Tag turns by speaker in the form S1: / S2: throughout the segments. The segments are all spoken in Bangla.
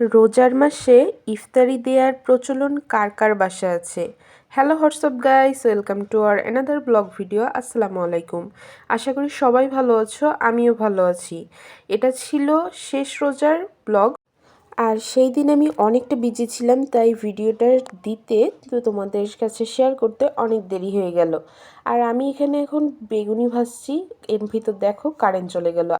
S1: রোজার মাসে ইফতারি দেওয়ার প্রচলন কার কার বাসা আছে? Hello what's up guys welcome to our another blog video আসসালামু আলাইকুম আশা করি সবাই ভালো আছো, আমিও ভালো আছি। এটা ছিল শেষ রোজার ব্লগ আর সেই দিন আমি অনেকটা বিজি ছিলাম, তাই ভিডিওটা দিতে তো তোমাদের কাছে শেয়ার করতে অনেক দেরি হয়ে গেল। আর আমি এখানে এখন বেগুনি ভাজছি। এর ভিতর দেখো কারেন্ট চলে গেল।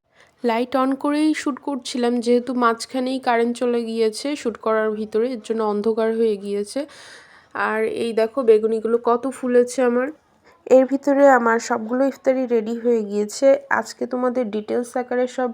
S1: লাইট অন করেই শ্যুট করছিলাম, যেহেতু মাঝখানেই কারেন্ট চলে গিয়েছে শ্যুট করার ভিতরে, এর জন্য অন্ধকার হয়ে গিয়েছে। আর এই দেখো বেগুনিগুলো কত ফুলেছে আমার। এর ভিতরে আমার সবগুলো ইফতারি রেডি হয়ে গিয়েছে। আজকে তোমাদের ডিটেলস আকারে সব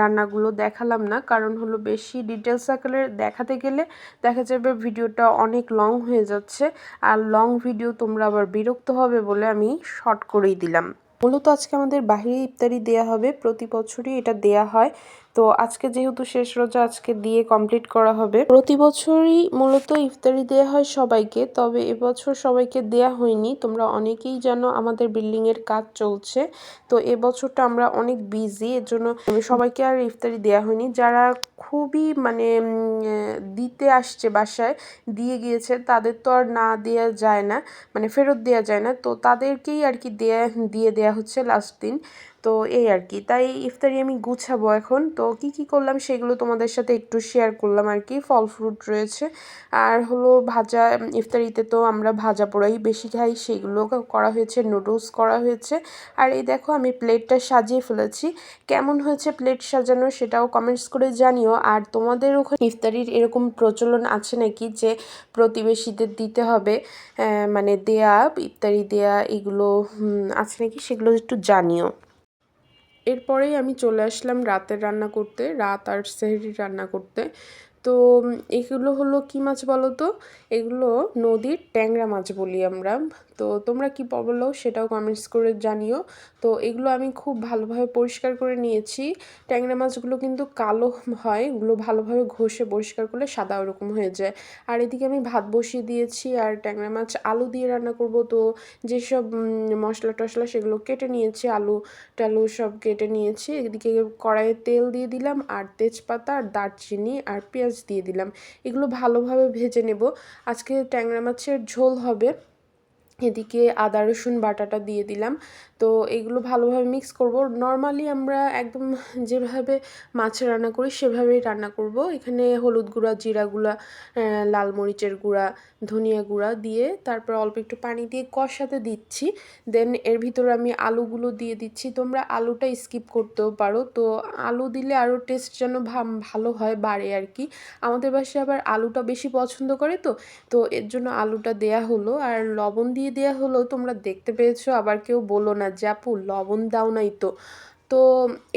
S1: রান্নাগুলো দেখালাম না। কারণ হলো বেশি ডিটেলস আকারে দেখাতে গেলে দেখা যাবে ভিডিওটা অনেক লং হয়ে যাচ্ছে। আর লং ভিডিও তোমরা আবার বিরক্ত হবে বলে আমি শর্ট করেই দিলাম। মূলত আজকে আমাদের বাহিরে ইফতারি দেয়া হবে। প্রতি বছরই এটা দেয়া হয়। তো আজকে যেহেতু শেষ রোজা, আজকে দিয়ে কমপ্লিট করা হবে। প্রতি বছরই মূলত ইফতারি দেওয়া হয় সবাইকে, তবে এবছর সবাইকে দেয়া হয়নি। তোমরা অনেকেই জানো আমাদের বিল্ডিং এর কাজ চলছে, তো এবছরটা আমরা অনেক বিজি এর জন্য সবাইকে আর ইফতারি দেয়া হয়নি। যারা খুবই মানে দিতে আসছে বাসায়, দিয়ে গিয়েছে, তাদের তো আর না দেওয়া যায় না মানে ফেরত দেওয়া যায় না, তো তাদেরকেই আর কি দেয়া, দিয়ে দেয়া হচ্ছে লাস্ট দিন। তো এই আর কি। তাই ইফতারি আমি গুছাবো এখন। তো কি কি করলাম সেগুলো তোমাদের সাথে একটু শেয়ার করলাম আর কি। ফল ফ্রুট রয়েছে। আর হলো ভাজা ইফতারিতে তো আমরা ভাজা পোড়াই বেশি খাই। সেগুলো করা হয়েছে নুডলস করা হয়েছে। আর এই দেখো আমি প্লেটটা সাজিয়ে ফেলেছি। কেমন হয়েছে প্লেট সাজানো সেটাও কমেন্টস করে জানিও। আর তোমাদের ওখানে ইফতারির এরকম প্রচলন আছে নাকি যে প্রতিবেশীদের দিতে হবে মানে দেয়া, ইফতারি দেয়া এগুলো আছে নাকি সেগুলো একটু জানিও। এরপরেই আমি চলে আসলাম রাতের রান্না করতে রাত আর সেহরির রান্না করতে। তো এগুলো হলো কি মাছ বলো তো? এগুলো নদীর ট্যাংরা মাছ বলি আমরা। তো তোমরা কি বলো সেটাও কমেন্টস করে জানিও। তো এগুলো আমি খুব ভালোভাবে পরিষ্কার করে নিয়েছি। ট্যাংরা মাছগুলো কিন্তু কালো হয় এগুলো ভালোভাবে ঘষে পরিষ্কার করলে সাদা ওরকম হয়ে যায়। আর এদিকে আমি ভাত বসিয়ে দিয়েছি আর ট্যাংরা মাছ আলু দিয়ে রান্না করব। তো যেসব মশলা টশলা সেগুলো কেটে নিয়েছি, আলু টালু সব কেটে নিয়েছি। এদিকে কড়াইয়ে তেল দিয়ে দিলাম আর তেজপাতা, আর দারচিনি, আর পেঁয়াজ দিয়ে দিলাম। এগুলো ভালোভাবে ভেজে নেব। আজকে ট্যাংরা মাছের ঝোল হবে। এদিকে আদা, রসুন বাটাটা দিয়ে দিলাম। তো এগুলো ভালোভাবে মিক্স করব। নর্মালি আমরা একদম যেভাবে মাছ রান্না করি, সেভাবেই রান্না করব। এখানে হলুদ গুঁড়া, জিরা গুঁড়া লাল মরিচের গুঁড়া, ধনিয়া গুঁড়া দিয়ে তারপর অল্প একটু পানি দিয়ে কষাতে দিচ্ছি। দেন এর ভিতরে আমি আলুগুলো দিয়ে দিচ্ছি। তোমরা আলুটা স্কিপ করতেও পারো। তো আলু দিলে আরও টেস্ট যেন ভালো হয়, বাড়ে আর কি। আমাদের বাসায় আবার আলুটা বেশি পছন্দ করে তো। তো এর জন্য আলুটা দেয়া হলো। আর লবণ দিয়ে দেয়া হলো তোমরা দেখতে পেয়েছ আবার কেউ বলো না আপু লবণ দাও নাই তো। তো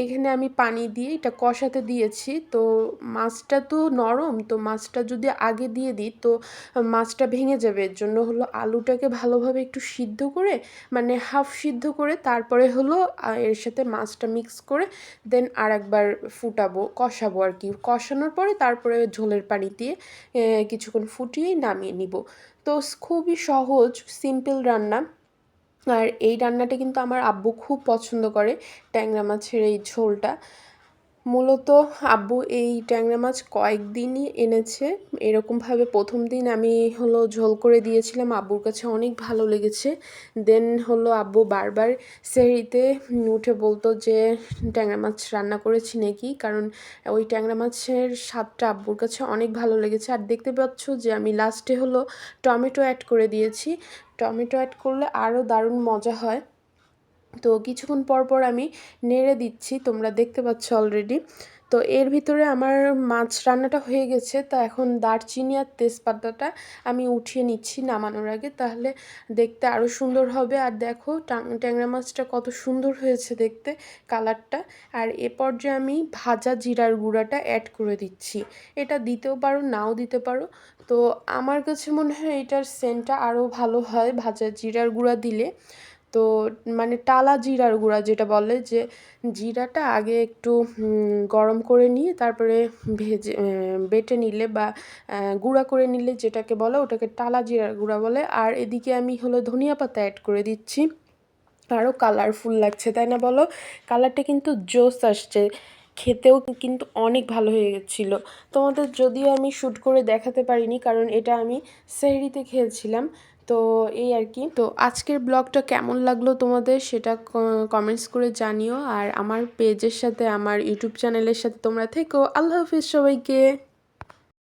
S1: এখানে আমি পানি দিয়ে এটা কষাতে দিয়েছি। তো মাছটা তো নরম, তো মাছটা যদি আগে দিয়ে দিই, তো মাছটা ভেঙে যাবে। এর জন্য হলো আলুটাকে ভালোভাবে একটু সিদ্ধ করে মানে হাফ সিদ্ধ করে, তারপরে হলো এর সাথে মাছটা মিক্স করে, দেন আর একবার ফুটাবো, কষাবো আর কি। কষানোর পরে তারপরে ঝোলের পানি দিয়ে কিছুক্ষণ ফুটিয়েই নামিয়ে নিব। তো খুবই সহজ, সিম্পল রান্না। আর এই রান্নাটা কিন্তু আমার আব্বু খুব পছন্দ করে ট্যাংরা মাছের এই ঝোলটা। মূলত আব্বু এই ট্যাংরা মাছ কয়েকদিনই এনেছে। এরকমভাবে প্রথম দিন আমি হলো ঝোল করে দিয়েছিলাম, আব্বুর কাছে অনেক ভালো লেগেছে। দেন হলো আব্বু বারবার সেহরিতে উঠে বলতো যে, ট্যাংরা মাছ রান্না করেছি নাকি? কারণ ওই ট্যাংরা মাছের স্বাদটা আব্বুর কাছে অনেক ভালো লেগেছে। আর দেখতে পাচ্ছ যে আমি লাস্টে হলো টমেটো অ্যাড করে দিয়েছি। টমেটো অ্যাড করলে আরও দারুণ মজা হয়। তো কিছুক্ষণ পর পর আমি নেড়ে দিচ্ছি, তোমরা দেখতে পাচ্ছ অলরেডি তো এর ভিতরে আমার মাছ রান্নাটা হয়ে গেছে। তা এখন দারচিনি আর তেজপাতাটা আমি উঠিয়ে নিচ্ছি নামানোর আগে। তাহলে দেখতে আরও সুন্দর হবে। আর দেখো ট্যাংরা মাছটা কত সুন্দর হয়েছে দেখতে, কালারটা। আর এ পর্যায়ে আমি ভাজা জিরার গুঁড়াটা অ্যাড করে দিচ্ছি। এটা দিতেও পারো, নাও দিতে পারো। তো আমার কাছে মনে হয় এটার সেন্টটা আরও ভালো হয় ভাজা জিরার গুঁড়া দিলে। তো মানে টালা জিরার গুঁড়া যেটা বলে যে জিরাটা আগে একটু গরম করে নিয়ে তারপরে ভেজে বেটে নিলে বা গুঁড়া করে নিলে যেটাকে বলে ওটাকে টালা জিরার গুঁড়া বলে। আর এদিকে আমি হলো ধনিয়া পাতা অ্যাড করে দিচ্ছি। আরও কালারফুল লাগছে, তাই না বলো? কালারটা কিন্তু জোস আসছে। খেতেও কিন্তু অনেক ভালো হয়ে গেছিল। তোমাদের যদিও আমি শ্যুট করে দেখাতে পারিনি, কারণ এটা আমি সেহরিতে খেয়েছিলাম। তো এই আর কি। তো আজকের ব্লগটা কেমন লাগল তোমাদের সেটা কমেন্টস করে জানিও। আর আমার পেজের সাথে, আমার ইউটিউব চ্যানেলের সাথে তোমরা থেকো। আল্লাহ হাফিজ সবাইকে।